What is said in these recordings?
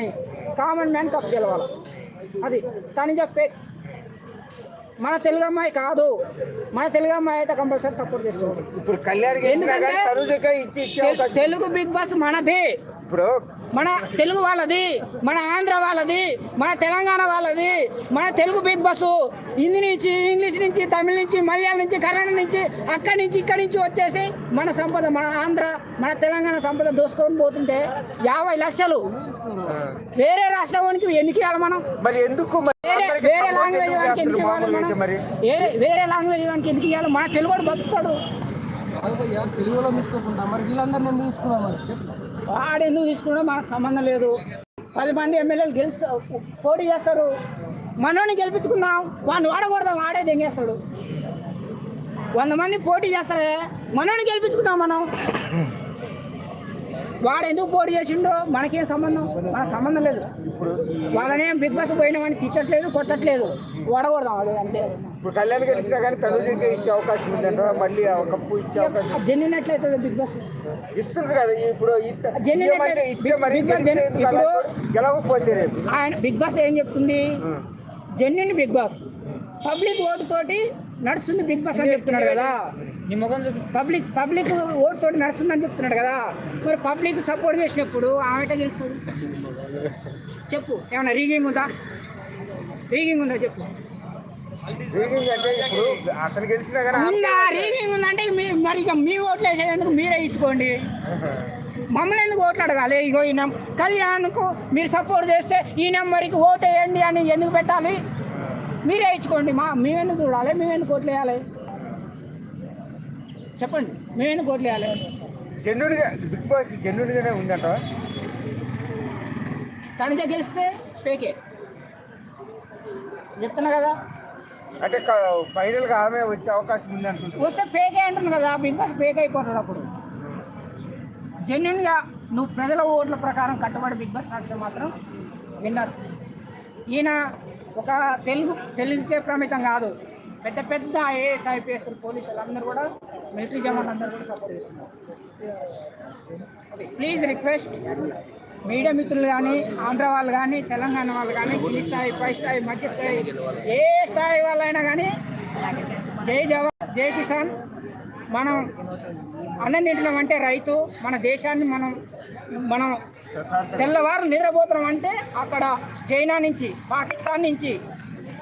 కానీ common man cup గెలవాలి. అది తను చెప్పే మన తెలుగు అమ్మాయి కాదు. మన తెలుగు అమ్మాయి అయితే కంపల్సరీ సపోర్ట్ చేస్తుంది. ఇప్పుడు కళ్యాణ్ తెలుగు బిగ్ బాస్ మనది. ఇప్పుడు మన తెలుగు వాళ్ళది మన ఆంధ్ర వాళ్ళది మన తెలంగాణ వాళ్ళది మన తెలుగు బిగ్ బాస్ హిందీ నుంచి ఇంగ్లీష్ నుంచి తమిళ నుంచి మలయాళం నుంచి కన్నడ నుంచి అక్కడి నుంచి ఇక్కడి నుంచి వచ్చేసి మన సంపద మన ఆంధ్ర మన తెలంగాణ సంపద దోసుకొని పోతుంటే యాభై లక్షలు. వేరే రాష్ట్రానికి ఎందుకు ఇవ్వాలి మనం? మరి ఎందుకు వేరే లాంగ్వేజ్ వానికి ఎందుకు ఇవ్వాలి మనం? వేరే వేరే లాంగ్వేజ్ వానికి ఎందుకు ఇవ్వాలి? మన తెలుగు వాడు బతుకుతాడు. తెలుగులో తీసుకోకుండా మరి వీళ్ళందరినీ ఎందుకు తీసుకున్నాం మరి ఎందుకు తీసుకున్నా మనకు సంబంధం లేదు. పది మంది ఎమ్మెల్యేలు గెలుస్తూ పోటీ చేస్తారు. మనోని గెలిపించుకుందాం. వాడిని వాడకూడదాం ఆడే దెంగేస్తాడు. వంద మంది పోటీ చేస్తారే మనోని గెలిపించుకుందాం మనం. వాడు ఎందుకు పోటీ చేసిండో మనకేం సంబంధం? మనకు సంబంధం లేదు. వాళ్ళనేం బిగ్ బాస్ పోయిన వాడిని తిట్టట్లేదు కొట్టట్లేదు. వాడకూడదాం అదే అంతే? ఇప్పుడు కళ్యాణ్ గెలిచినా కానీ తనుజకే ఇచ్చే అవకాశం ఉందంట. మళ్ళీ కప్పు ఇచ్చే అవకాశం జెన్యున్ ఎట్లయితుంది బిగ్ బాస్? ఇస్తుంది కదా ఇప్పుడు గెలవకపోతే రేపు? ఆయన బిగ్ బాస్ ఏం చెప్తుంది? Genuine Bigg Boss. Public vote తోటి నడుస్తుంది బిగ్ బాస్ అని చెప్తున్నాడు కదా. నీ ముఖం పబ్లిక్ పబ్లిక్ ఓటు తోటి నడుస్తుంది అని చెప్తున్నాడు కదా. మరి పబ్లిక్ సపోర్ట్ చేసినప్పుడు ఆమెట గెలుస్తుంది. చెప్పు ఏమైనా రీగింగ్ ఉందా? రీగింగ్ ఉందా చెప్పు. రీగింగ్ అంటే ఇప్పుడు అతను గెలిచినా కానీ ఉందా? రీగింగ్ ఉందంటే మీ మరి ఇక మీ ఓట్లు వేసేందుకు మీరే ఇచ్చుకోండి. మమ్మల్ని ఎందుకు ఓట్లు అడగాలి? ఇగో ఈ నెం కళ్యాణ్కు మీరు సపోర్ట్ చేస్తే ఈ నెంబర్కి ఓటు వేయండి అని ఎందుకు పెట్టాలి? మీరే ఇచ్చుకోండి మా మేమెందుకు చూడాలి? మేమెందుకు ఓట్లు వేయాలి? చెప్పండి. మేమెందుకు ఓట్లు వేయాలి. జెన్యున్గా బిగ్ బాస్ జెన్యున్గానే ఉందంట తనిజ గెలిస్తే పేకే చెప్తున్నా కదా. అంటే ఫైనల్గా ఆమె వచ్చే అవకాశం ఉంది అనుకుంటున్నాను వస్తే పేకే అంటున్నాను కదా. బిగ్ బాస్ పేక్ అయిపోతుంది అప్పుడు. జెన్యున్గా నువ్వు ప్రజల ఓట్ల ప్రకారం కట్టుబడి బిగ్ బాస్ నడిస్తే మాత్రం విన్నర్. ఈయన ఒక తెలుగు తెలుగుకే ప్రమితం కాదు. పెద్ద పెద్ద ఐఏఎస్ ఐపీఎస్ పోలీసులు అందరూ కూడా మిలిటరీ జవాన్ అందరూ కూడా సపోర్ట్ చేస్తున్నారు. ప్లీజ్ రిక్వెస్ట్ మీడియా మిత్రులు కానీ ఆంధ్ర వాళ్ళు కానీ తెలంగాణ వాళ్ళు కానీ కింది స్థాయి పై స్థాయి మధ్య స్థాయి ఏ స్థాయి వాళ్ళైనా కానీ జై జవాన్ జై కిసాన్. మనం అన్నం తింటున్నాం అంటే రైతు మన దేశాన్ని మనం మనం తెల్లవారు నిద్రపోతున్నాం అంటే అక్కడ చైనా నుంచి పాకిస్తాన్ నుంచి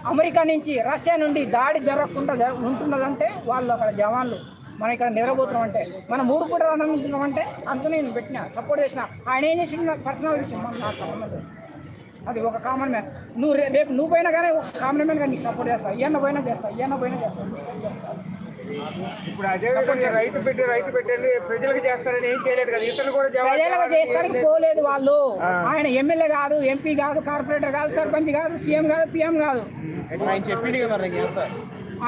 అమెరికా నుంచి రష్యా నుండి దాడి జరగకుండా ఉంటున్నదంటే వాళ్ళు అక్కడ జవాన్లు. మనం ఇక్కడ నిద్రపోతున్నాం అంటే మనం మూడు పూట ఆనందించున్నాం అంటే అంత నేను పెట్టిన సపోర్ట్ చేసిన. ఆయన ఏం చేసిన పర్సనల్ విషయం మనం నాకు సంబంధం. అది ఒక కామన్ మ్యాన్ నువ్వు రే- రేపు నువ్వు పోయినా కానీ ఒక కామన్ మ్యాన్ కానీ నీకు సపోర్ట్ చేస్తా. ఈయన పోయినా చేస్తా ఈయన పోయినా చేస్తా. ఇప్పుడు అదే విధంగా రైతు పెట్టి రైతు పెట్టండి ప్రజలకు చేస్తారని ఏం చేయలేదు కదా. ఇతను కూడా జవాబు ప్రజలకు లేదు. పోలేదు వాళ్ళు. ఆయన ఎమ్మెల్యే కాదు ఎంపీ కాదు కార్పొరేటర్ కాదు సర్పంచ్ కాదు సీఎం కాదు పిఎం కాదు. ఆయన చెప్పిండు కదా మరి ఎంత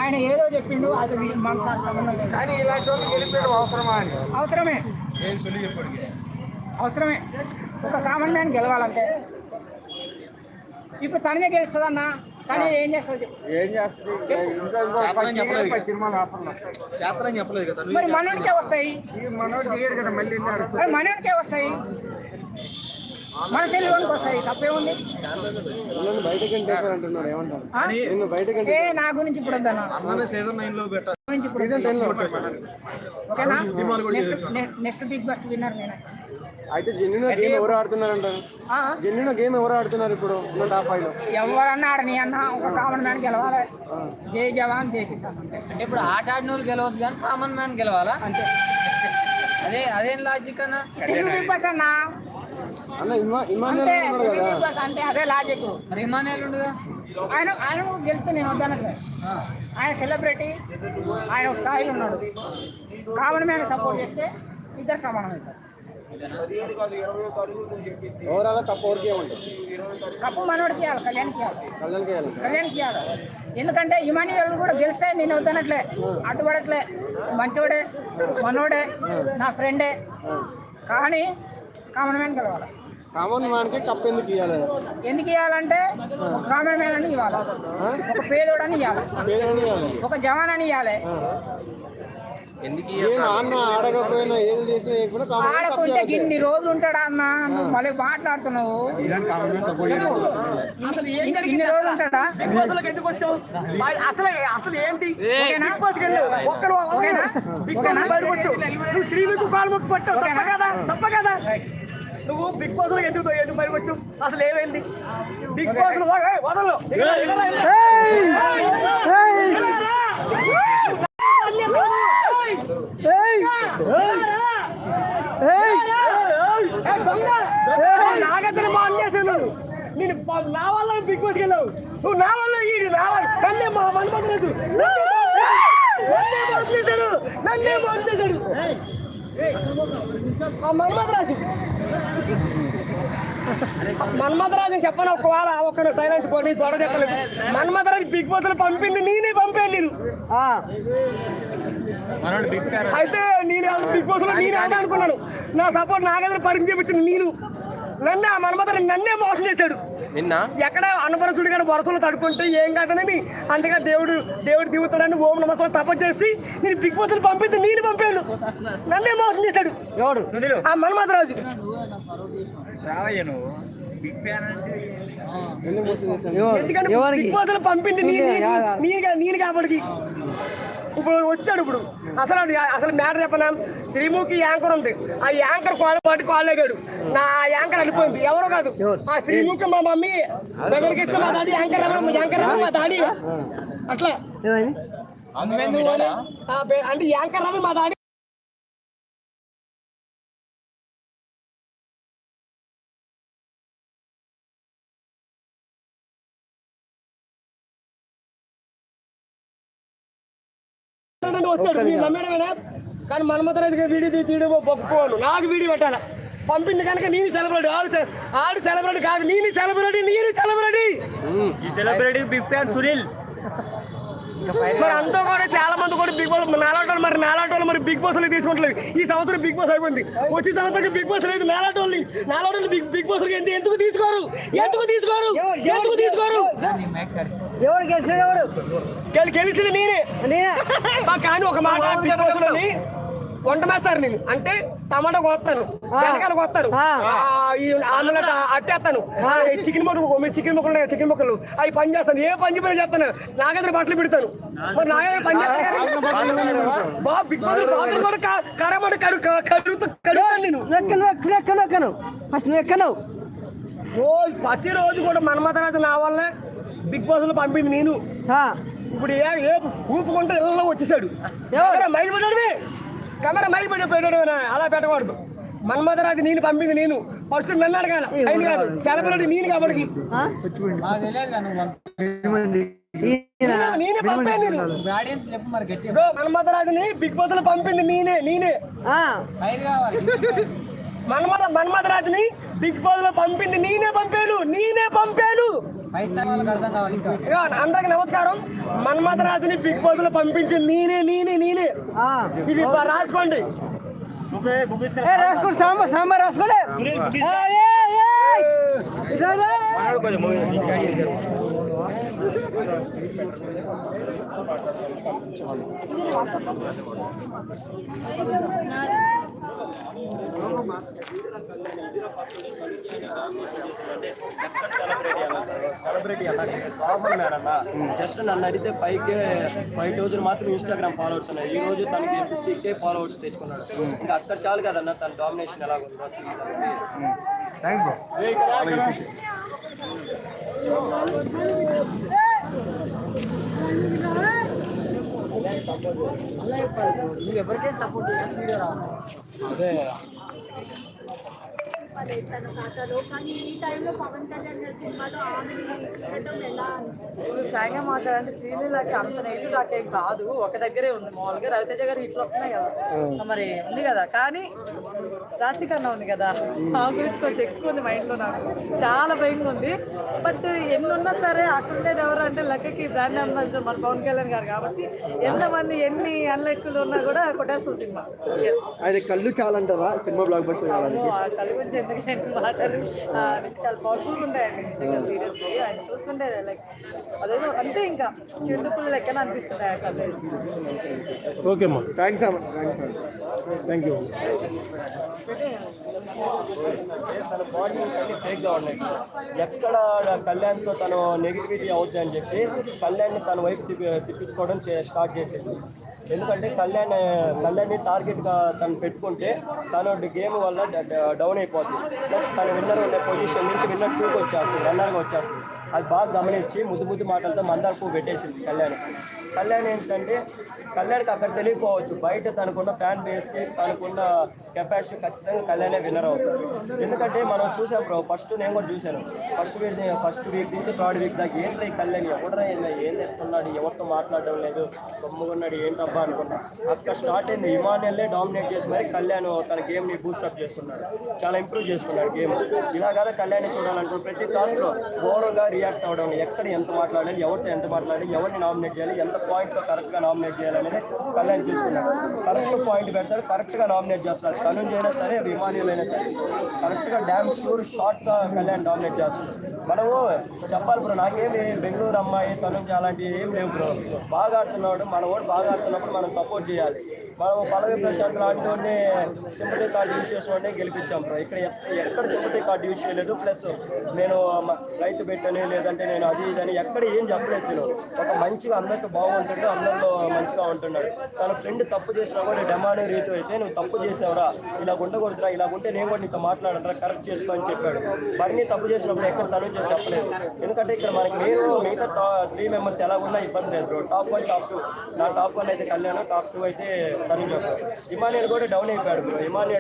ఆయన ఏదో చెప్పిండు అది మనకు ఆ సంబంధం లేదు. కానీ ఇలాంటి వాళ్ళు గెలిపేయడం అవసరమా అని అవసరమే. అవసరమే. ఒక కామన్ మ్యాన్ గెలవాలంటే. ఇప్పుడు తననే గెలుస్తుందన్న? తనే ఏం చేస్తుంది ఏం చేస్తుంది? ఇంకా ఇంకో పది సినిమాలు పది సినిమాలు ఆఫర్లు చేస్తారని చెప్పలేదు కదా మరి మనోనికే వస్తాయి. కదా మళ్ళీ మరి మన తప్పేముంది? నా గురించి ఇప్పుడు నెక్స్ట్ బిగ్ బాస్ విన్నర్ నేనే? అయితే జెన్యున్ గేమ్ ఎవరు ఆడుతున్నారంట ఆ? జెన్యున్ గేమ్ ఎవరు ఆడుతున్నారు ఇప్పుడు టాప్ ఫైవ్లో? ఎవరన్నా ఆడని అన్న ఒక కామన్ మ్యాన్ గెలవాలి? జై జవాన్ జై అంటే ఇప్పుడు ఆట ఆడిన వాళ్ళు గెలవద్దు కానీ కామన్ మ్యాన్ గెలవాలా? అంతే. అదే అదేం లాజిక్ అన్న? బిగ్ బాస్ అన్న? అంటే అదే లాజిక్ మరి ఇమానుయేల్ ఉండగా? ఆయన ఆయన గెలిస్తే నేను వద్దనట్లే ఆయన సెలబ్రిటీ ఆయన ఒక స్థాయిలో ఉన్నాడు. కామన్ మ్యాన్ సపోర్ట్ చేస్తే ఇద్దరు సమానం అవుతారు. ఓవరాల్ కప్ ఎవరికి ఏమంటారు కప్పు మనోడికి ఇవ్వాలి కళ్యాణ్కి ఇవ్వాలి. కళ్యాణ్కి వెళ్ళాలి కళ్యాణ్కి ఇవ్వాలి. ఎందుకంటే ఇమానియల్ కూడా గెలిస్తే నేను వద్దనట్లే. అడ్డుపడట్లే. మంచోడే మనోడే నా ఫ్రెండే. కానీ కామన్ మ్యాన్ గెలవాలి. కామన్ మ్యాన్కి కప్ ఎందుకు ఇవ్వాలి? ఎందుకు ఇవ్వాలంటే ఒక కామన్ మ్యాన్ అని ఇవ్వాలి. ఒక పేదోడని ఇవ్వాలి. ఒక జవాన్ అని ఇవ్వాలి ఆడకుంటే ఇన్ని రోజులు ఉంటాడా అన్న? నువ్వు మళ్ళీ మాట్లాడుతున్నావు. చెప్పు. అసలు ఏం ఇన్ని- రోజులు ఉంటాడా? అసలు అసలు ఏంటి? ఒక్కరు? బయటకు నువ్వు శ్రీవికు కాలు మొక్కు పట్టావు. తప్ప? కదా? తప్ప కదా? నువ్వు బిగ్ బాస్లో ఎందుకు ఎందుకు బయటకు వచ్చావు? అసలు ఏమైంది? బిగ్ బాస్లో ఏయ్, వదలు ఇలా, ఇలా, ఇలా. ఇలా రా. ఏయ్. ఏయ్, దొంగ. నాగతను బాగా చేశాను ప- నా వల్ల బిగ్ బాస్కి వెళ్ళావు? నువ్వు నా వల్ల ఈ నా వల్ల నన్నే మా మన్మధరాజు నన్నే చేశాడు. నన్నే చేశాడు. ఆ మన్మధరాజు. మన్మధరాజు చెప్పను? ఒకవేళ ఒక సైలెన్స్ కొన్ని గొడవ చెప్పలేదు. మన్మధరాజు బిగ్ బాస్లో పంపింది నేనే పంపాను నేను. అయితే నేను బిగ్ బాస్లో నేను అనుకున్నాను. నా సపోర్ట్ నాగేంద్ర పరిచయం చెప్పించింది నేను. నన్ను ఆ మన్మధరాజు నన్నే మోసం చేశాడు. నిన్న? ఎక్కడ అన్నపరచుడు గారు వరసలు తడుకుంటే ఏం కాదనని అంతగా దేవుడు దేవుడు దిగుతాడని ఓం నమస్కారం తప్ప చేసి నేను బిగ్ బాస్ పంపిస్తే నేను పంపాను. నన్నే మోసం చేశాడు. ఎవడు? ఆ మన్మధరాజు. ఎందుకంటే బిగ్ బాస్ పంపింది నేను కాబట్టి ఇప్పుడు వచ్చాడు ఇప్పుడు. అసలు అసలు మ్యాటర్ చెప్పనా? శ్రీముఖి యాంకర్ ఉంది. ఆ యాంకర్ కాలు పాటు కాలేగాడు నా ఆ యాంకర్ వెళ్ళిపోయింది ఎవరో కాదు? ఆ శ్రీముఖి మా మమ్మీ. దగ్గరికి ఇస్తే మా డాడీ యాంకర్ ఎవరు? యాంకర్ మా డాడీ. అట్లా. అంటే యాంకర్ ఎవరు? మా డాడీ. వచ్చాడు మీరు నమ్మేడమేనా కానీ మన్మథరాజు గారి వీడియో తీ- తీయడం ఒప్పుకోను నాకు వీడియో పెట్టాల. పంపింది కనుక నేను సెలబ్రిటీ ఆడు ఆడు సెలబ్రిటీ కాదు నేను సెలబ్రిటీ నేను సెలబ్రిటీ ఈ సెలబ్రిటీ బిగ్ ఫ్యాన్ సునీల్. మరి అంతా కూడా చాలా మంది కూడా బిగ్ బాస్ నాలాటోళ్ళు మరి నాలాటోళ్ళు మరి బిగ్ బాస్ తీసుకుంటలేదు. ఈ సంవత్సరం బిగ్ బాస్ అయిపోయింది. వచ్చే సంవత్సరం బిగ్ బాస్ లేదు నాలాటోళ్ళని నాలాటోళ్ళు బిగ్ బిగ్ బాస్ ఎందుకు ఎందుకు తీసుకోరు? ఎందుకు తీసుకోరు? ఎందుకు తీసుకోరు? ఎవడు గెలిచాడు ఎవడు గెలి- గెలిచింది నేనే. మా కానీ ఒక మాట బిగ్ బాస్ లోని వంట మాస్టర్ నేను. అంటే టమాటా కోస్తాను వెనకాల కోస్తాను ఆ, ఈ ఆమ్లెట్ అట్టేస్తాను. చికెన్ ముక్కలు చికెన్ ముక్కలు ఉన్నాయి చికెన్ ముక్కలు అవి పని చేస్తాను. ఏ పని పని చేస్తాను. నాగేంద్ర బట్టలు పెడతాను. మరి నాగేంద్ర పని చేస్తాను బాబు బిగ్ బాస్ బాబు కూడా క- కడమట కడు క- కడుగుతా కడుగుతాను నేను. ఎక్కను ఎక్కను ఎక్కను ఫస్ట్ నువ్వు ఎక్కను రోజు ప్రతి రోజు కూడా మన్మథరాజు నా వల్లే బిగ్ బాస్లో పంపింది నేను. ఇప్పుడు ఏ ఏ ఊపుకుంటే ఇళ్ళలో వచ్చేసాడు. మైలు పెట్టడమే కెమెరా మైలు పెట్టి పెట్టడమేనా అలా పెట్టకూడదు. మన్మథరాజు నేను పంపింది నేను. ఫస్ట్ నన్ను అడగాల. ఆయన కాదు. సెలబ్రిటీ నేను కాబట్టి. నేనే- నేనే పంపాను మన్మథరాజుని బిగ్ బాస్లో పంపింది నేనే నేనే. బిగ్ బాస్లో పంపింది. నేనే పంపాను. నేనే పంపాను. అందరికి నమస్కారం. మన్మథరాజుని బిగ్ బాస్లో పంపించింది. నేనే నేనే నేనే. ఇది రాసుకోండి. రాసుకోండి సాంబార్ సాంబార్ రాసుకోండి ఏయ్, ఏయ్, ఏయ్. ఇట్లా రా. సెలబ్రిటీ జస్ట్ నన్ను అడిగితే ఫైవ్ కే ఫైవ్ థౌసండ్ మాత్రం ఇన్స్టాగ్రామ్ ఫాలోవర్స్ ఉన్నాయి. ఈ రోజు తనకి ఫిఫ్టీ కే ఫాలోవర్స్ తెచ్చుకున్నాడు. ఇంకా అక్కడ చాలు కదన్న తన డామినేషన్ ఎలా ఉందో చూసి నువ్వు ఎవరికైనా సపోర్ట్ పడే తన ఖాతాలో కానీ ఈ టైంలో పవన్ కళ్యాణ్ గారి సినిమాలో ఆమెని చూడటం ఎలా? ఇప్పుడు ఫ్రాంక్గా మాట్లాడంటే శ్రీలీలకి అంత నెగిటివ్ నాకేం కాదు. ఒక దగ్గరే ఉంది మామూలుగా. రవితేజ గారు ఇట్లా వస్తున్నాయి కదా. మరి ఉంది కదా. కానీ రాశిక అన్న ఉంది కదా. ఆ గురించి కొంచెం ఎక్కువ ఉంది మైండ్లో నాకు. చాలా భయంగా ఉంది. బట్ ఎన్ని ఉన్నా సరే అక్కడ ఉండేది ఎవరు అంటే లక్కకి బ్రాండ్ అంబాసిడర్ మన పవన్ కళ్యాణ్ గారు కాబట్టి ఎంతమంది ఎన్ని అన్లెక్కులు ఉన్నా కూడా కొట్టేస్తుంది సినిమా. అది కళ్ళు చాలంటారా? సినిమా బ్లాక్ బస్టర్ కళ్ళు గురించి ఎందుకంటే మాటలు ఆ, చాలా పవర్ఫుల్గా ఉంటాయండి నిజంగా సీరియస్లీ ఆయన చూస్తుంటే లైక్ అదేదో అంతే ఇంకా చిరుతుపులు లెక్కన అనిపిస్తుంటాయి ఆ ఓకే అమ్మా. థ్యాంక్స్ అమ్మా. థ్యాంక్స్ అమ్మా. థ్యాంక్ యూ తన అన్ని ఫేక్గా ఉన్నాయి ఎక్కడ కళ్యాణ్తో తను నెగిటివిటీ అవుతుంది అని చెప్పి కళ్యాణ్ని తన వైపు తిప్పి తిప్పించుకోవడం చే- స్టార్ట్ చేసేది. ఎందుకంటే కళ్యాణ్ కళ్యాణ్ని టార్గెట్గా తను పెట్టుకుంటే తను గేమ్ వల్ల డౌన్ అయిపోతుంది ప్లస్ తను విన్నర్ ఉన్న పొజిషన్ నుంచి విన్నర్ టూకి వచ్చేస్తుంది రన్నర్గా వచ్చేస్తుంది. అది బాగా గమనించి ముద్దు ముద్దు మాటలతో మందార్ పువ్వు పెట్టేసింది కళ్యాణ్. కళ్యాణ్ ఏంటంటే కళ్యాణ్కి అక్కడ తెలియకపోవచ్చు. బయట తనకున్న ఫ్యాన్ బేస్కి తనకున్న కెపాసిటీ ఖచ్చితంగా కళ్యాణే విన్నర్ అవుతారు ఎందుకంటే మనం చూసాం బ్రో ఫస్ట్ నేను కూడా చూశాను. ఫస్ట్ వీక్ ఫస్ట్ వీక్ నుంచి థర్డ్ వీక్ దాకా ఏంటి ఈ కళ్యాణ్? ఎవడరా ఏంది ఏం చెప్తున్నాడు ఎవరితో మాట్లాడడం లేదు? గమ్ముకున్నాడు ఏంటబ్బా అనుకున్నా అక్కడ స్టార్ట్ అయింది. ఇమానియల్లే డామినేట్ చేసి మరి కళ్యాణ్ తన గేమ్ని బూస్టప్ చేసుకున్నాడు. చాలా ఇంప్రూవ్ చేసుకున్నాడు గేమ్ ఇలా కదా కళ్యాణ్ చూడాలనుకున్న ప్రతి టాస్క్లో ఘోరంగా రియాక్ట్ అవ్వడం ఎక్కడ ఎంత మాట్లాడాలి ఎవరితో ఎంత మాట్లాడాలి ఎవరిని నామినేట్ చేయాలి ఎంత పాయింట్తో కరెక్ట్గా నామినేట్ చేయాలనేది కళ్యాణ్ చూసుకున్నాడు. కరెక్ట్ పాయింట్ పెడతాడు కరెక్ట్గా నామినేట్ చేస్తాడు తనుంజ్ అయినా సరే విమానీయులు అయినా సరే కరెక్ట్గా డ్యామ్ షూర్ షార్ట్గా కళ్యాణ్ నామినేట్ చేస్తాడు మనము చెప్పాలి బ్రో నాకేమి బెంగళూరు అమ్మాయి తనుంచి అలాంటివి ఏం లేవు బ్రో బాగా ఆడుతున్నాడు మన ఓడు బాగా ఆడుతున్నప్పుడు మనం సపోర్ట్ చేయాలి. మనం పదవి ప్రశాంత్ లాంటి సింపతి కార్డు యూజ్ చేసిన గెలిపించాం. బ్రో ఇక్కడ ఎక్కడ సింపతి కార్డు యూజ్ చేయలేదు. ప్లస్ నేను రైతు పెట్టని లేదంటే నేను అది ఇది అని ఎక్కడ ఏం చెప్పలేదు నేను ఒక మంచిగా అందరితో బాగుంటుంటే అందరిలో మంచిగా ఉంటున్నాడు. తన ఫ్రెండ్ తప్పు చేసినా కూడా డెమాండ్ రీతి అయితే నువ్వు తప్పు చేసావురా. ఇలా ఉండకూడదురా ఇలా ఉంటే నేను కూడా నీతో మాట్లాడరా కరెక్ట్ చేసుకో అని చెప్పాడు. మరిన్ని తప్పు చేసినప్పుడు ఎక్కడ తను చేసి చెప్పలేదు. ఎందుకంటే ఇక్కడ మనకి నేను మిగతా త్రీ మెంబర్స్ ఎలా ఉన్నా ఇబ్బంది లేదు bro top one top two నా టాప్ వన్ అయితే కళ్యాణ్ టాప్ టూ అయితే తను చెప్పాడు హిమాలయన్ కూడా డౌన్ అయిపోయాడు బ్రో హిమాలయ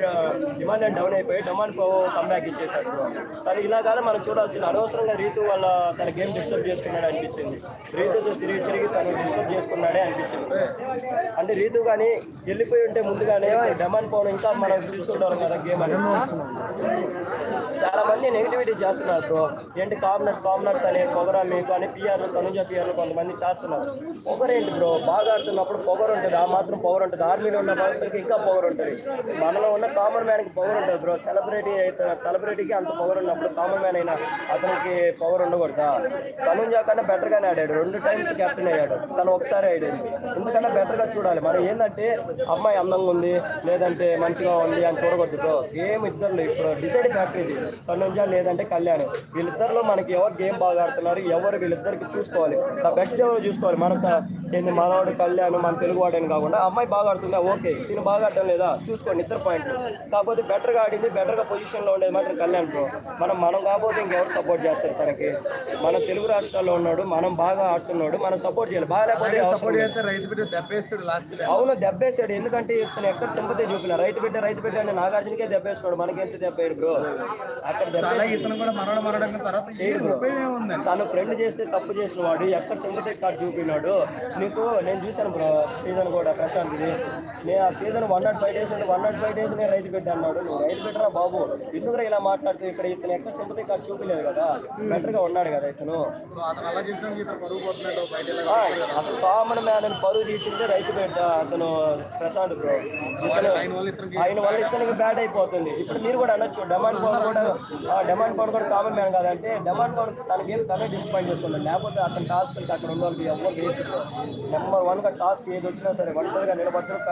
హిమాలయన్ డౌన్ అయిపోయి డమాన్ కో కమ్బ్యాక్ ఇచ్చేశాడు బ్రో తను ఇలా కాదు మనం చూడాల్సిన అనవసరంగా రీతు వల్ల తన గేమ్ డిస్టర్బ్ చేసుకున్నాడు అనిపించింది. రీతుతో తిరిగి తిరిగి తను డిస్టర్బ్ చేసుకున్నాడే అనిపించింది. అంటే రీతు కానీ వెళ్ళిపోయి ఉంటే ముందుగానే డమాన్ పోవడం ఇంకా మనం చూసుకుంటాం కదా గేమ్ అని. చాలా మంది నెగిటివిటీ చేస్తున్నారు బ్రో ఏంటి కామనర్స్ కామనర్స్ అనే పొగరా మీకు అని పిఆర్ తనుజ పిఆర్ కొంతమంది చేస్తున్నారు. పొగరేంటి బ్రో బాగా ఆడుతున్నప్పుడు పొగరు ఉంటుంది? ఆ మాత్రం పొగరు ఉంటుంది? మీద ఉన్న పర్సన్కి ఇంకా పవర్ ఉంటుంది. మనలో ఉన్న కామన్ మ్యాన్కి పవర్ ఉంటుంది బ్రో సెలబ్రిటీ అయితే సెలబ్రిటీకి అంత పవర్ ఉన్నప్పుడు కామన్ మ్యాన్ అయినా అతనికి పవర్ ఉండకూడదా? తను కన్నా బెటర్గానే ఆడాడు. రెండు టైమ్స్ కెప్టెన్ అయ్యాడు. తను ఒకసారి ఆడాడు ఎందుకంటే బెటర్గా చూడాలి. మనం ఏంటంటే అమ్మాయి అందంగా ఉంది లేదంటే మంచిగా ఉంది అని చూడకూడదు బ్రో గేమ్ ఇద్దరు ఇప్పుడు డిసైడ్ ఫ్యాక్టరీ ఇది. తనుజ లేదంటే కళ్యాణ్. వీళ్ళిద్దరిలో మనకి ఎవరు గేమ్ బాగా ఆడుతున్నారు ఎవరు వీళ్ళిద్దరికి చూసుకోవాలి. ద బెస్ట్ ఎవరు చూసుకోవాలి? మన ఏంది? మనవాడు కళ్యాణ్ మన తెలుగు వాడని కాకుండా అమ్మాయి బాగా ఆడుతుంది. ఓకే తిను బాగా ఆడటం లేదా? చూసుకోండి ఇద్దరు పాయింట్. కాకపోతే బెటర్గా ఆడింది బెటర్గా పొజిషన్లో ఉండేది మాత్రం కళ్యాణ్ బ్రో మనం మనం కాకపోతే ఇంకెవరు సపోర్ట్ చేస్తారు తనకి? మన తెలుగు రాష్ట్రాల్లో ఉన్నాడు మనం బాగా ఆడుతున్నాడు మనం సపోర్ట్ చేయాలి. బాగా లేకపోతే అవును దెబ్బేసాడు ఎందుకంటే ఇతను ఎక్కడ సింపతి చూపిన రైతు బిడ్డ రైతు బిడ్డ అంటే నాగార్జునకే దెబ్బేస్తున్నాడు. మనకి ఎంత దెబ్బేడు బ్రో అక్కడ తను ఫ్రెండ్ చేస్తే తప్పు చేసిన వాడు ఎక్కడ సింపతి కార్డు చూపినాడు. నీకు నేను చూశాను బ్రో సీజన్ కూడా ప్రశాంత్ నేను ఆ season one not five days one not five days నేను రైతు బిడ్డ అన్నాడు. నువ్వు రైతు బిడ్డరా బాబు. ఎందుకురా ఇలా మాట్లాడుతూ ఇక్కడ ఇతను ఎక్కడ సింపతి కార్డు చూపించలేదు కదా. బెటర్గా ఉన్నాడు కదా ఇతను. అసలు కామన్ మ్యాన్ అని పరువు తీసిందే రైతు బిడ్డ అతను ప్రశాంత్ బ్రో. ఇతను ఆయన వల్ల ఇతనికి బ్యాడ్ అయిపోతుంది. ఇప్పుడు మీరు కూడా అనొచ్చు డమాండ్ పవన్ కూడా డమాండ్ పవన్ కూడా కామన్ మ్యాన్ కాదంటే డమాండ్ పవన్ తన గేమ్ తనే డిస్పాయింట్ చేసుకున్నాడు లేకపోతే అతని టాస్క్ అక్కడ ఉన్న వాళ్ళకి ఎవరు నెంబర్ వన్గా టాస్క్ ఏది వచ్చినా సరే ఒంటరిగా నిలబడతారు.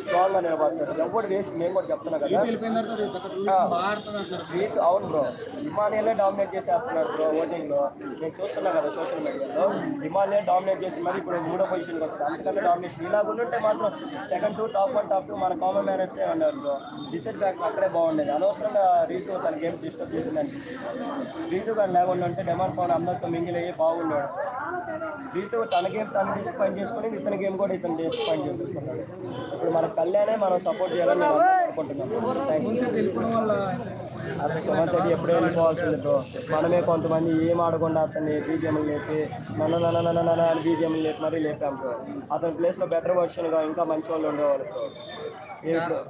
స్ట్రాంగ్గా నిలబడతారు ఎవరు వేస్ట్ నేను కూడా చెప్తున్నా కదా. వీక్ అవును బ్రో హిమాలయలే డామినేట్ చేసేస్తున్నారు బ్రో ఓటింగ్లో. నేను చూస్తున్నా కదా సోషల్ మీడియాలో హిమాలయ డామినేట్ చేసి మరి ఇప్పుడు మూడో పొజిషన్కి వచ్చింది అందుకంటే డామినేషన్ ఇలా ఉంటే మాత్రం second two top one top two మన కామన్ మ్యానర్సే ఉన్నారు బ్రో డిసైడ్ బ్యాక్ అక్కడే బాగుండేది. అనవసరంగా రీతు తన గేమ్ డిస్టర్బ్ చేసింది అనిపించింది రీతు కానీ లేకుండా ఉంటే డెమాండ్ పవన్ అందరితో మింగిల్ అయ్యి బాగున్నాడు రీతు తన గేమ్ తను డిస్పాయింట్ చేసుకుని ఇతని గేమ్ కూడా ఇతను డిస్పాయింట్ చేసుకున్నాడు ఇప్పుడు మన కళ్యాణే మనం సపోర్ట్ చేయాలని నేను అనుకుంటున్నాను థ్యాంక్ యూ వెళ్ళిపోవడం వల్ల సెవెన్ థర్టీ ఎప్పుడే వెళ్ళిపోవాల్సింది బ్రో. మనమే కొంతమంది ఏం ఆడకుండా అతన్ని బీజిఎంలు లేపి నన్ను నన్ను నన్ను నన్ను అని బీజిఎంలు లేపి మరీ లేపాం బ్రో. అతని ప్లేస్లో బెటర్ వర్షన్గా ఇంకా మంచి వాళ్ళు ఉండేవాళ్ళు బ్రో.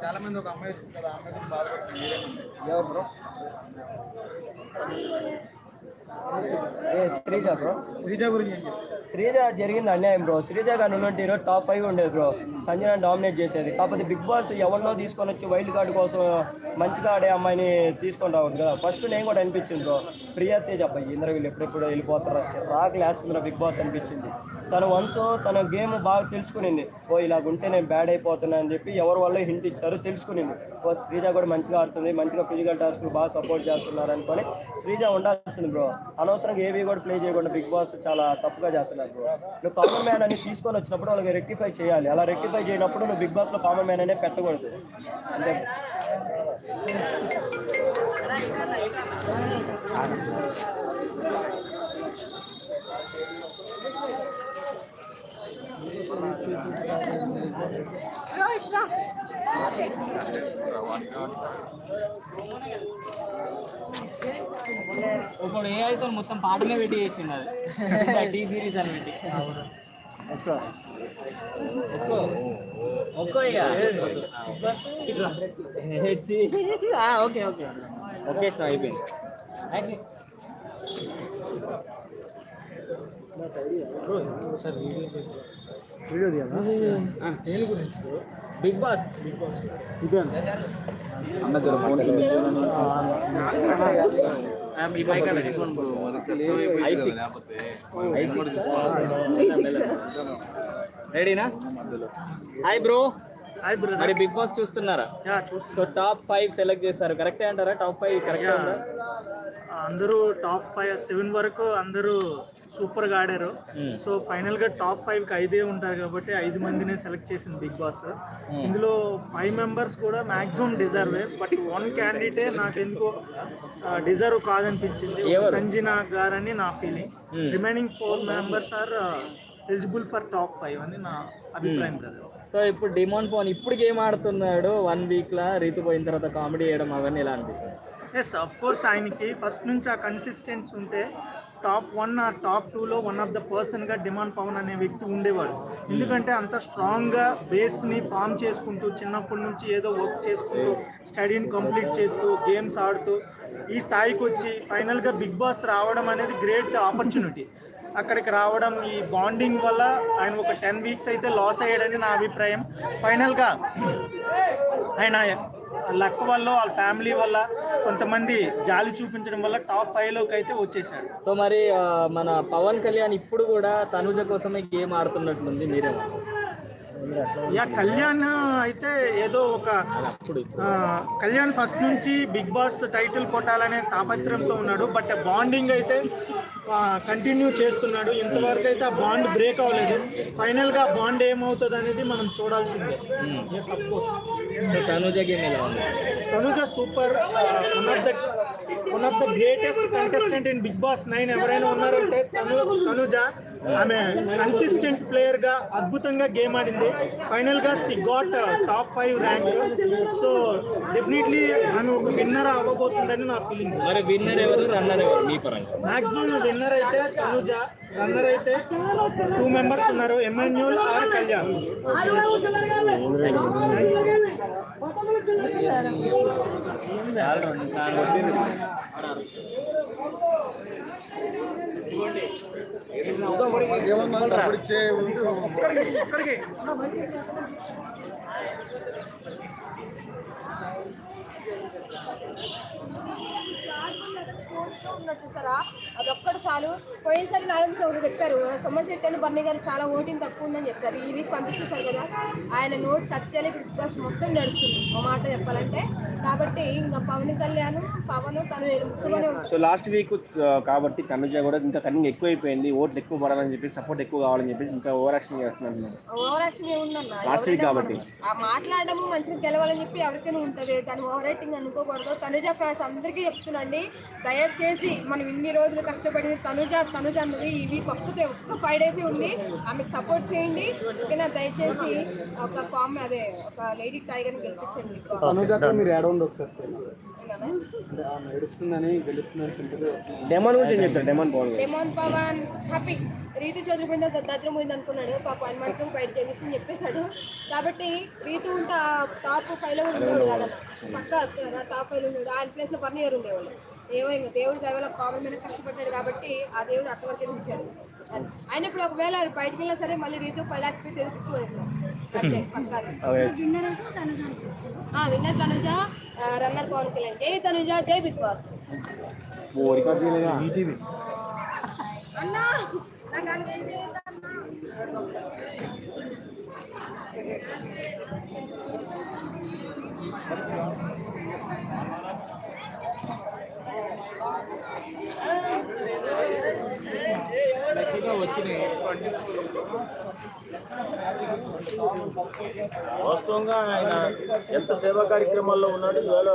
చాలా మంది ఒక అమ్మాయి కదా అమ్మాయి బాధపడుతుంది. బ్రో? శ్రీజ బ్రో? శ్రీజ గురించి శ్రీజ జరిగింది అన్యాయం బ్రో. శ్రీజ గారు ఉన్నట్టు ఈరోజు టాప్ ఫైవ్ ఉండేది బ్రో. సంజన డామినేట్ చేసేది. కాకపోతే బిగ్ బాస్ ఎవరినో తీసుకొని వచ్చి వైల్డ్ కార్డు కోసం మంచిగా ఆడే అమ్మాయిని తీసుకొని రావద్దు కదా. ఫస్ట్ నేను కూడా అనిపించింది బ్రో. ప్రియా తేజ్ అబ్బాయి. ఇంద్ర వీళ్ళు ఎప్పుడెప్పుడు వెళ్ళిపోతారు రాక్ లేస్తుంది బిగ్ బాస్ అనిపించింది. తను వన్స్ తన గేమ్ బాగా తెలుసుకునింది. ఓ ఇలాగుంటే నేను బ్యాడ్ అయిపోతున్నా అని చెప్పి ఎవరి వల్ల హింట్ ఇచ్చారు తెలుసుకునింది. ఓ శ్రీజ కూడా మంచిగా ఆడుతుంది మంచిగా ఫిజికల్ టాస్క్ బాగా సపోర్ట్ చేస్తున్నారు అనుకొని శ్రీజ ఉండాల్సింది బ్రో అనవసరంగా ఏవి కూడా ప్లే చేయకుండా బిగ్ బాస్ చాలా తప్పుగా చేస్తున్నారు బ్రో నువ్వు కామన్ మ్యాన్ అని తీసుకొని వచ్చినప్పుడు వాళ్ళకి రెక్టిఫై చేయాలి. అలా రెక్టిఫై చేయనప్పుడు నువ్వు బిగ్ బాస్లో కామన్ మ్యాన్ అనే పెట్టకూడదు. అంతే. ఇప్పుడు ఏ అయితే మొత్తం పాటనే పెట్టి చేసింది అది. టీ సిరీస్ అని పెట్టి. ఒక్కో. ఒక్కో ఇక. ఇట్లా. ఆ, ఓకే ఓకే. ఓకే ఇష్టం అయిపోయింది. వీడియో తీయాలా? Bigg Boss. ఇదే అన్న జర ఫోన్ రెడీనా? Hi bro. మరి బిగ్ బాస్ చూస్తున్నారా? సో టాప్ ఫైవ్ సెలెక్ట్ చేస్తారు కరెక్టే అంటారా? టాప్ ఫైవ్ కరెక్ట్ అందరూ టాప్ ఫైవ్ సెవెన్ వరకు అందరూ సూపర్గా ఆడారు సో ఫైనల్గా టాప్ ఫైవ్కి ఐదే ఉంటారు కాబట్టి ఐదు మందినే సెలెక్ట్ చేసింది బిగ్ బాస్. ఇందులో ఫైవ్ మెంబర్స్ కూడా మాక్సిమం డిజర్వే బట్ వన్ క్యాండిడేటే నాకు ఎందుకో డిజర్వ్ కాదనిపించింది? సంజన గారని నా feeling remaining four members are eligible for top five అని నా అభిప్రాయం కదా. సో ఇప్పుడు డిమాండ్ ఫోన్ ఇప్పుడు గేమ్ ఆడుతున్నాడు? వన్ వీక్ లా రీతు పోయిన తర్వాత కామెడీ చేయడం అవన్నీ ఎలా అనిపిస్తుంది? ఎస్ అఫ్ కోర్స్ ఆయనకి ఫస్ట్ నుంచి ఆ కన్సిస్టెన్సీ ఉంటే టాప్ వన్ ఆ టాప్ టూలో వన్ ఆఫ్ ద పర్సన్గా డిమాండ్ పవన్ అనే వ్యక్తి ఉండేవాడు. ఎందుకంటే అంత స్ట్రాంగ్గా బేస్ని ఫామ్ చేసుకుంటూ చిన్నప్పటి నుంచి ఏదో వర్క్ చేసుకుంటూ స్టడీని కంప్లీట్ చేస్తూ గేమ్స్ ఆడుతూ ఈ స్థాయికి వచ్చి ఫైనల్గా బిగ్ బాస్ రావడం అనేది గ్రేట్ ఆపర్చునిటీ అక్కడికి రావడం ఈ బాండింగ్ వల్ల ఆయన ఒక టెన్ వీక్స్ అయితే లాస్ అయ్యాడని నా అభిప్రాయం. ఫైనల్గా ఆయన లక్ వల్ల వాళ్ళ ఫ్యామిలీ వల్ల కొంతమంది జాలి చూపించడం వల్ల టాప్ ఫైవ్లోకి అయితే వచ్చేసాడు సో మరి మన పవన్ కళ్యాణ్ ఇప్పుడు కూడా తనుజ కోసమే గేమ్ ఆడుతున్నట్లుంది మీరేమో యా కళ్యాణ్ అయితే ఏదో ఒక కళ్యాణ్ ఫస్ట్ నుంచి బిగ్ బాస్ టైటిల్ కొట్టాలనే తాపత్రయంతో ఉన్నాడు బట్ బాండింగ్ అయితే కంటిన్యూ చేస్తున్నాడు. ఇంతవరకు అయితే ఆ బాండ్ బ్రేక్ అవ్వలేదు. ఫైనల్గా బాండ్ ఏమవుతుంది అనేది మనం చూడాల్సిందే. Yes of course so Tanuja game ఎలా ఉంది? Tanuja super one of the one of the greatest contestant in Bigg Boss nine ఎవరైనా ఉన్నారంటే తను తనుజ. ఆమె కన్సిస్టెంట్ ప్లేయర్గా అద్భుతంగా గేమ్ ఆడింది. ఫైనల్గా she got top five rank so definitely ఆమె ఒక విన్నర్ అవ్వబోతుందని నా ఫీలింగ్ మరి విన్నర్ ఎవరు రన్నర్ ఎవరు? మీ పరంగా. మాక్సిమం విన్నర్ అయితే తనుజ రన్నర్ అయితే టూ మెంబర్స్ ఉన్నారు ఎమ్మెన్యూల్ ఆర్ కళ్యాణ్ చాలా రెండు సార్లు చూసారా అదొక్కటి చాలు పోయినసారి నాగేంద్ర ఒకటి చెప్పారు సొమ్మశెట్టి అని బన్నీ గారు చాలా ఓటింగ్ తక్కువ ఉందని చెప్పారు ఈ వీక్ పంపించేశారు కదా ఆయన నోట్ సత్యాలే బిగ్ బాస్ మొత్తం నడుస్తుంది ఒక మాట చెప్పాలంటే కాబట్టి ఇంకా పవన్ కళ్యాణ్ పవన్ తను సో లాస్ట్ వీక్ కాబట్టి తనుజ కూడా ఇంకా కన్నింగ్ ఎక్కువైపోయింది ఓట్లు ఎక్కువ పడాలని చెప్పి సపోర్ట్ ఎక్కువ కావాలని చెప్పేసి ఇంకా ఓవర్ యాక్షన్ చేస్తున్నారు ఓవర్ యాక్షన్ ఏముందన్న? Last week ఎవరైనా కాబట్టి. ఆ మాట్లాడడం మంచిగా గెలవాలని చెప్పి ఎవరికైనా ఉంటుంది. తను ఓవర్ రైటింగ్ అనుకోకూడదు. తనుజ ఫ్యాన్స్ అందరికీ చెప్తున్నాండి. దయచేసి దయచేసి మనం ఇన్ని రోజులు కష్టపడింది తనుజ. తనుజ అన్నది ఈ వీక్ ఒక్కతే ఒక్క ఫైవ్ డేస్ ఉంది. ఆమెకు సపోర్ట్ చేయండి. ఓకేనా? దయచేసి ఒక ఫామ్ అదే ఒక లేడీ టైగర్ని గెలిపించండి. మీరు ఉండి ఒకసారి గెలుస్తుందని సింపుల్ డెమాన్ గురించి ఏం చెప్తారు demon Pawan demon Pawan happy. Ritu చదువు పోయిన దద్రం పోయింది అనుకున్నాడు పాప వన్ మంత్స్ బయట చేసి చెప్పేశాడు. కాబట్టి రీతు ఉంటే టాప్ ఫైవ్లో కూడా ఉండేవాడు కదా పక్క కదా టాప్ ఫైవ్లో ఉండేవాడు. ఆయన ప్లేస్లో పర్నియర్ ఉండేవాడు. ఏమో ఇంకా దేవుడు దయవల్ల కామన్ మీద కష్టపడ్డాడు కాబట్టి ఆ దేవుడు ఉంచాడు అది. ఆయన ఇప్పుడు ఒకవేళ బయటకు వెళ్ళినా సరే మళ్ళీ రీతు ఫైవ్ లాక్స్ పెట్టి ఎదుర్కోలేదు అంతే పక్కాది ఆ, విన్నర్ తనుజ ఆ, రన్నర్ పవన్ కళ్యాణ్ జై తనుజ జై బిగ్ బాస్ రికార్డ్ చేయలేదా ఈటీవీ అన్నా నాకు అనుభవం చేయొద్దన్నా. వాస్తవంగా ఆయన ఎంత సేవా కార్యక్రమాల్లో ఉన్నాడు ఇవాళ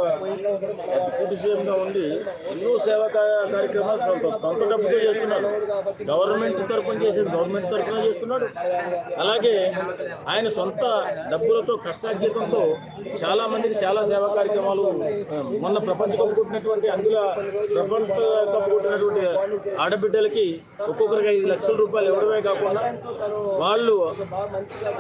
పూర్తి సీఎంగా ఉండి ఎన్నో సేవా కార్యక్రమాలు సొంత సొంత డబ్బుతో చేస్తున్నాడు. గవర్నమెంట్ తరఫున చేసేది గవర్నమెంట్ తరఫున చేస్తున్నాడు. అలాగే ఆయన సొంత డబ్బులతో కష్టార్జితంతో చాలా మందికి చాలా సేవా కార్యక్రమాలు మొన్న ప్రపంచ కప్ కొట్టినటువంటి అందులో ప్రపంచ కప్ కొట్టినటువంటి ఆడబిడ్డలకి ఒక్కొక్కరికి ఐదు లక్షల రూపాయలు ఇవ్వడమే కాకుండా వాళ్ళు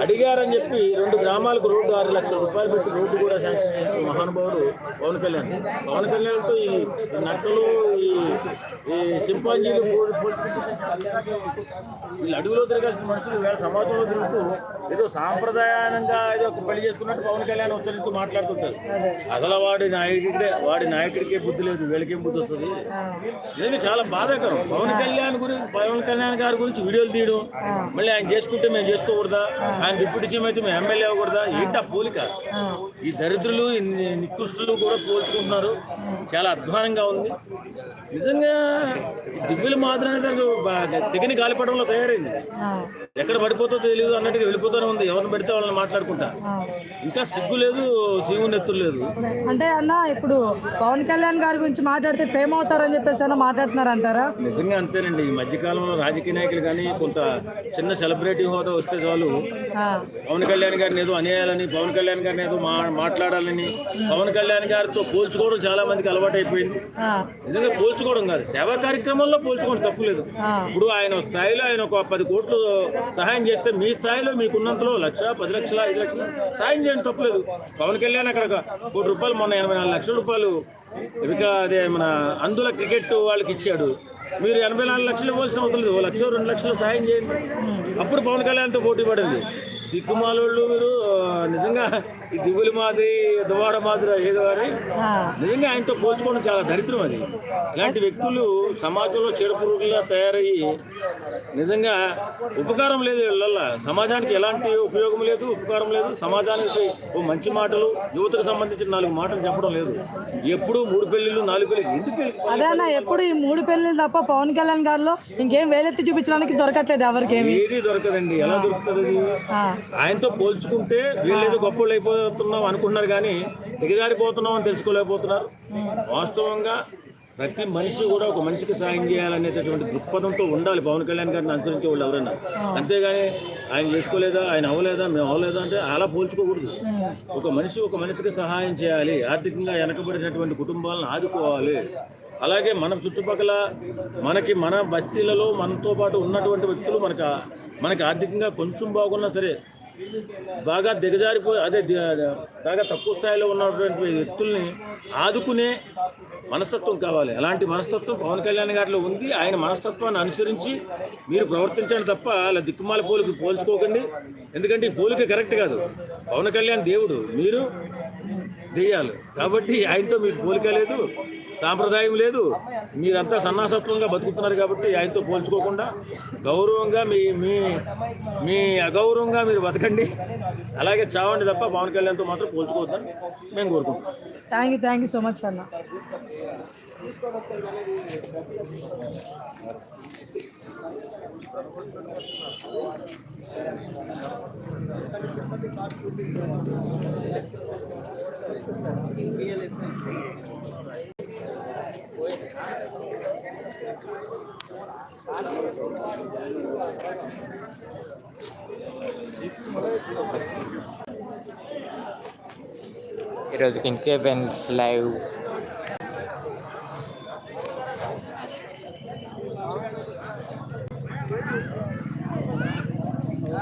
అడిగారని చెప్పి రెండు గ్రామాలకు రోడ్డు ఆరు లక్షల రూపాయలు పెట్టి రోడ్డు కూడా శాంక్షన్ చేసిన మహానుభావుడు పవన్ కళ్యాణ్. పవన్ కళ్యాణ్తో ఈ నక్కలు ఈ ఈ సింపాంజీలు వీళ్ళు అడుగులో తిరగాల్సిన మనుషులు వేళ సమాజంలో తిరుగుతూ ఏదో సాంప్రదాయంగా ఏదో ఒక పెళ్ళి చేసుకున్నట్టు పవన్ కళ్యాణ్ వచ్చేందుకు మాట్లాడుతుంటారు. అసలు వాడి నాయకుడికే వాడి నాయకుడికే బుద్ధి లేదు వీళ్ళకేం బుద్ధి వస్తుంది? ఇది చాలా బాధాకరం. పవన్ కళ్యాణ్ గురించి పవన్ కళ్యాణ్ గారి గురించి వీడియోలు తీయడం మళ్ళీ ఆయన చేసుకుంటే మేము చేసుకోకూడదా ఆయన డిప్యూటీ సీఎం అయితే మేము ఎమ్మెల్యే అవ్వకూడదా? ఏంటి ఆ పోలిక? ఈ దరిద్రులు నికృష్టులు కూడా పోల్చుకుంటున్నారు. చాలా అధ్వానంగా ఉంది. నిజంగా మాదిరి అనేది బాగా దిగని గాలిపడంలో తయారైంది. ఎక్కడ పడిపోతో తెలియదు అన్నట్టుగా వెళ్ళిపోతూనే ఉంది. ఎవరిని పెడితే వాళ్ళని మాట్లాడుకుంటా. ఇంకా సిగ్గు లేదు శివుని ఎత్తులు లేదు. అంటే అన్న ఇప్పుడు పవన్ కళ్యాణ్ గారి గురించి మాట్లాడితే ఫేమ్ అవుతారని చెప్పేసి అన్న మాట్లాడుతున్నారు అంటారా నిజంగా అంతేనండి. ఈ మధ్యకాలంలో రాజకీయ నాయకులు కానీ కొంత చిన్న సెలబ్రిటీ హోదా వస్తే చాలు. పవన్ కళ్యాణ్ గారిని ఏదో అనేయాలని పవన్ కళ్యాణ్ గారిని ఏదో మాట్లాడాలని పవన్ కళ్యాణ్ గారితో పోల్చుకోవడం చాలా మందికి అలవాటు అయిపోయింది నిజంగా పోల్చుకోవడం కాదు. సేవా కార్యక్రమంలో పోల్చుకోవడం తప్పులేదు ఇప్పుడు ఆయన స్థాయిలో ఆయన ఒక పది కోట్లు సహాయం చేస్తే మీ స్థాయిలో మీకున్నంతలో లక్ష పది లక్షల ఐదు లక్షలు. సాయం చేయడం తప్పలేదు. పవన్ కళ్యాణ్ అక్కడ కోటి రూపాయలు మొన్న ఎనభై నాలుగు లక్షల రూపాయలు ఇక అదే మన అందుల క్రికెట్ వాళ్ళకి ఇచ్చాడు. మీరు ఎనభై నాలుగు లక్షలు ఇవ్వాల్సిన అవసరం లేదు. ఓ లక్ష రెండు లక్షలు సాయం చేయండి. అప్పుడు పవన్ కళ్యాణ్తో పోటీ పడింది. దిక్కుమాలోళ్ళు మీరు నిజంగా ఈ దివ్వుల మాదిరి దువాడ మాదిరి ఏదో అని నిజంగా ఆయనతో పోల్చుకోవడం చాలా దరిద్రం అది. ఇలాంటి వ్యక్తులు సమాజంలో చెడుపురుగులా తయారయ్యి నిజంగా ఉపకారం లేదు వీళ్ళ సమాజానికి ఎలాంటి ఉపయోగం లేదు ఉపకారం లేదు. సమాజానికి ఓ మంచి మాటలు యువతకు సంబంధించిన నాలుగు మాటలు చెప్పడం లేదు. ఎప్పుడూ మూడు పెళ్ళిళ్ళు నాలుగు ఎందుకు పెళ్ళి అదే అన్న ఎప్పుడు ఈ మూడు పెళ్ళిళ్ళు తప్ప పవన్ కళ్యాణ్ గారిలో ఇంకేం వేలెత్తి చూపించడానికి దొరకట్లేదు ఎవరికేమి. ఏది దొరకదండి. ఎలా దొరుకుతుంది? ఆయనతో పోల్చుకుంటే వీళ్ళేదో గొప్పలు అయిపోతున్నాం అనుకుంటున్నారు కానీ దిగజారిపోతున్నాం అని తెలుసుకోలేకపోతున్నారు. వాస్తవంగా ప్రతి మనిషి కూడా ఒక మనిషికి సాయం చేయాలనేటటువంటి దృక్పథంతో ఉండాలి. పవన్ కళ్యాణ్ గారిని అనుసరించే వాళ్ళు ఎవరైనా. అంతేగాని ఆయన చేసుకోలేదా ఆయన అవ్వలేదా మేము అవ్వలేదా అంటే అలా పోల్చుకోకూడదు. ఒక మనిషి ఒక మనిషికి సహాయం చేయాలి ఆర్థికంగా వెనకబడినటువంటి కుటుంబాలను ఆదుకోవాలి. అలాగే మన చుట్టుపక్కల మనకి మన బస్తీలలో మనతో పాటు ఉన్నటువంటి వ్యక్తులు మనకు మనకి ఆర్థికంగా కొంచెం బాగున్నా సరే బాగా దిగజారిపోయి అదే బాగా తక్కువ స్థాయిలో ఉన్నటువంటి వ్యక్తుల్ని ఆదుకునే మనస్తత్వం కావాలి. అలాంటి మనస్తత్వం పవన్ కళ్యాణ్ గారిలో ఉంది. ఆయన మనస్తత్వాన్ని అనుసరించి మీరు ప్రవర్తించండి తప్ప అలా దిక్కుమాల పోలికి పోల్చుకోకండి. ఎందుకంటే ఈ పోలిక కరెక్ట్ కాదు. పవన్ కళ్యాణ్ దేవుడు. మీరు దెయ్యాలు కాబట్టి ఆయనతో మీకు పోలిక లేదు సాంప్రదాయం లేదు. మీరంతా సన్నాసత్వంగా బతుకుతున్నారు కాబట్టి ఆయనతో పోల్చుకోకుండా గౌరవంగా మీ మీ మీ అగౌరవంగా మీరు బతకండి. అలాగే చావండి తప్ప పవన్ కళ్యాణ్తో మాత్రం పోల్చుకోవద్దని మేము కోరుకుంటాం thank you thank you so much అన్న. ఈరోజు ఇన్కేబెన్స్ లైవ్